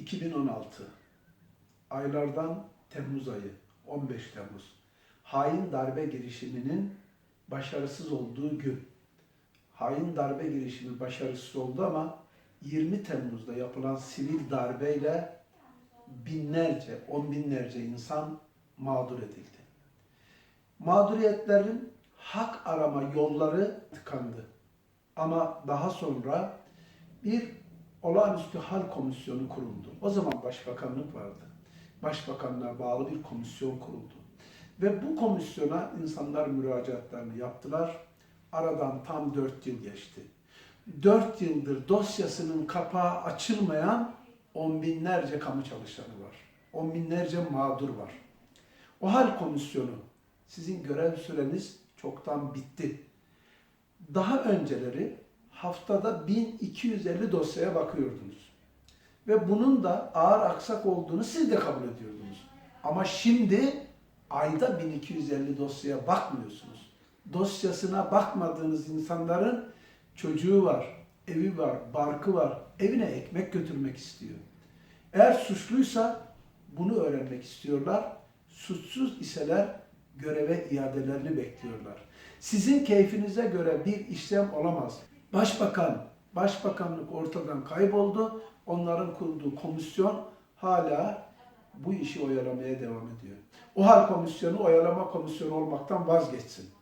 2016 aylardan Temmuz ayı 15 Temmuz hain darbe girişiminin başarısız olduğu gün hain darbe girişimi başarısız oldu ama 20 Temmuz'da yapılan sivil darbeyle binlerce, on binlerce insan mağdur edildi. Mağduriyetlerin hak arama yolları tıkandı. Ama daha sonra bir olağanüstü hal komisyonu kuruldu. O zaman başbakanlık vardı. Başbakanlığa bağlı bir komisyon kuruldu. Ve bu komisyona insanlar müracaatlarını yaptılar. Aradan tam dört yıl geçti. Dört yıldır dosyasının kapağı açılmayan on binlerce kamu çalışanı var. On binlerce mağdur var. O hal komisyonu sizin görev süreniz çoktan bitti. Daha önceleri haftada 1250 dosyaya bakıyordunuz. Ve bunun da ağır aksak olduğunu siz de kabul ediyordunuz. Ama şimdi ayda 1250 dosyaya bakmıyorsunuz. Dosyasına bakmadığınız insanların çocuğu var, evi var, barkı var, evine ekmek götürmek istiyor. Eğer suçluysa bunu öğrenmek istiyorlar. Suçsuz iseler göreve iadelerini bekliyorlar. Sizin keyfinize göre bir işlem olamaz. Başbakan, başbakanlık ortadan kayboldu. Onların kurduğu komisyon hala bu işi oyalamaya devam ediyor. O hal komisyonu oyalama komisyonu olmaktan vazgeçsin.